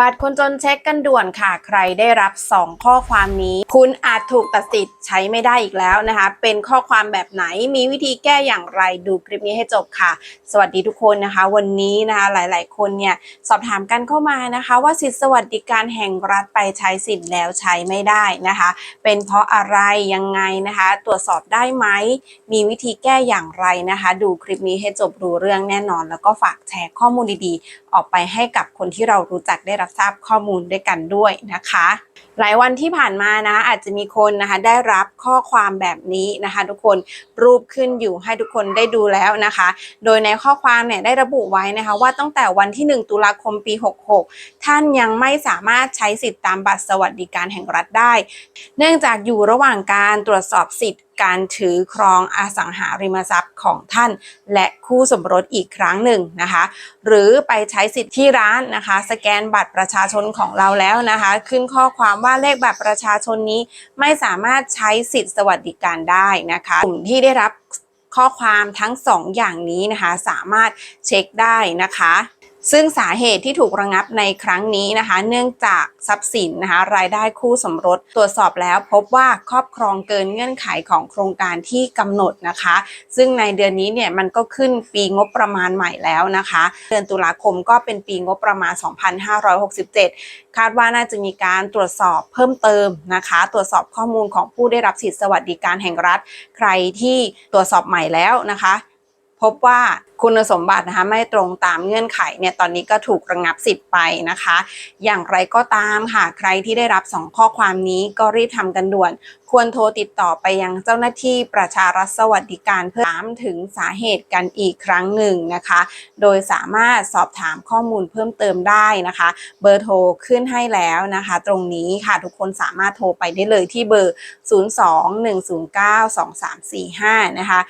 บัตรคนจนเช็คกันด่วนค่ะ ใครได้รับ 2 ข้อความนี้ คุณอาจถูกตัดสิทธิ์ใช้ไม่ได้อีกแล้วนะคะ เป็นข้อความแบบไหนมีวิธีแก้อย่างไรดูคลิปนี้ให้จบค่ะ สวัสดีทุกคนนะคะ วันนี้นะคะหลาย ๆ คนเนี่ยสอบถามกันเข้ามานะคะ ว่าสิทธิสวัสดิการแห่งรัฐไปใช้สิทธิ์แล้วใช้ไม่ได้นะคะ เป็นเพราะอะไรยังไงนะคะ ตรวจสอบได้ไหมมีวิธีแก้อย่างไรนะคะ ดูคลิปนี้ให้จบรู้เรื่องแน่นอน แล้วก็ฝากแชร์ข้อมูลดีๆ ออกไปให้กับคนที่เรารู้จักได้รับทราบข้อมูลด้วยกันด้วยนะคะ หลายวันที่ผ่านมานะอาจจะมีคนนะคะได้รับข้อความแบบนี้นะคะ ทุกคนรูปขึ้นอยู่ให้ทุกคนได้ดูแล้วนะคะ โดยในข้อความเนี่ยได้ระบุไว้นะคะ ว่าตั้งแต่วันที่ 1 ตุลาคมปี 66 ท่านยังไม่สามารถใช้สิทธิตามบัตรสวัสดิการแห่งรัฐได้ เนื่องจากอยู่ระหว่างการตรวจสอบสิทธิ์ การถือครองอสังหาริมทรัพย์ของท่าน และคู่สมรสอีกครั้งหนึ่งนะคะ หรือไปใช้สิทธิ์ที่ร้านนะคะ สแกนบัตรประชาชนของเราแล้วนะคะ ขึ้นข้อความว่าเลขบัตรประชาชนนี้ไม่สามารถใช้สิทธิ์สวัสดิการได้นะคะกลุ่มที่ได้รับข้อความทั้งสองอย่างนี้นะคะ สามารถเช็คได้นะคะ ซึ่งสาเหตุที่ถูกระงับในครั้งนี้นะคะ เนื่องจากทรัพย์สินนะคะรายได้คู่สมรสตรวจสอบแล้วพบว่าครอบครองเกินเงื่อนไขของโครงการที่กำหนดนะคะ ซึ่งในเดือนนี้เนี่ยมันก็ขึ้นปีงบประมาณใหม่แล้วนะคะ เดือนตุลาคมก็เป็นปีงบประมาณ 2567 คาดว่าน่าจะมีการตรวจสอบเพิ่มเติมนะคะ ตรวจสอบข้อมูลของผู้ได้รับสิทธิสวัสดิการแห่งรัฐ ใครที่ตรวจสอบใหม่แล้วนะคะ พบว่าคุณสมบัตินะคะไม่ตรงตามเงื่อนไขเนี่ยตอนนี้ก็ถูกระงับสิทธิ์ไปนะคะ อย่างไรก็ตามค่ะใครที่ได้รับ 2 ข้อความนี้ก็รีบทำกันด่วน ควรโทรติดต่อไปยังเจ้าหน้าที่ประชารัฐสวัสดิการเพื่อถามถึงสาเหตุกันอีกครั้งหนึ่งนะคะ โดยสามารถสอบถามข้อมูลเพิ่มเติมได้นะคะ เบอร์โทรขึ้นให้แล้วนะคะ ตรงนี้ค่ะทุกคนสามารถโทรไปได้เลยที่เบอร์ 02-109-2345 นะคะ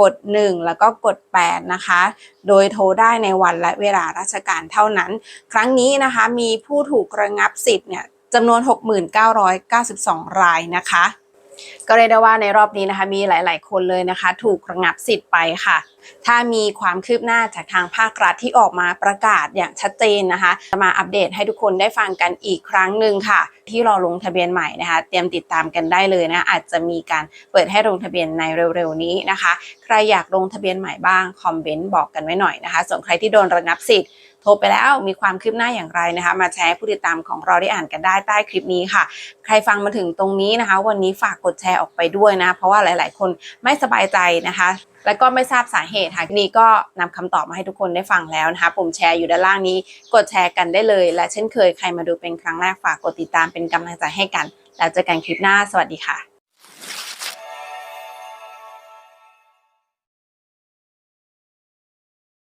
กด 1 แล้วก็กด 8 นะคะ โดยโทรได้ในวันและเวลาราชการเท่านั้น ครั้งนี้นะคะมีผู้ถูกระงับสิทธิ์เนี่ยจำนวน 6,992 รายนะคะ ก็เรียกได้ว่าในรอบนี้นะคะ มีหลาย ๆ คนเลยนะคะ ถูกระงับสิทธิ์ไปค่ะ ถ้ามีความคืบหน้าจากทางภาครัฐที่ออกมาประกาศอย่างชัดเจนนะคะจะมาอัปเดตให้ทุกคนได้ฟังกันอีกครั้งหนึ่งค่ะ ที่รอลงทะเบียนใหม่นะคะ เตรียมติดตามกันได้เลยนะอาจจะมีการเปิดให้ลงทะเบียนในเร็ว ๆ นี้นะคะ ใครอยากลงทะเบียนใหม่บ้างคอมเมนต์บอกกันไว้หน่อยนะคะ ส่วนใครที่โดนระงับสิทธิ์โทรไปแล้วมีความคืบหน้าอย่างไรนะคะ มาแชร์ผู้ติดตามของเราได้อ่านกันได้ใต้คลิปนี้ค่ะ ใครฟังมาถึงตรงนี้นะคะ วันนี้ฝากกดแชร์ออกไปด้วยนะ เพราะว่าหลาย ๆ คนไม่สบายใจนะคะ แล้วก็ไม่ทราบสาเหตุค่ะนี่ก็นำคำตอบมาให้ทุกคนได้ฟังแล้วนะคะปุ่มแชร์อยู่ด้านล่างนี้ กดแชร์กันได้เลย และเช่นเคยใครมาดูเป็นครั้งแรกฝากกดติดตามเป็นกำลังใจให้กัน แล้วเจอกันคลิปหน้า สวัสดีค่ะ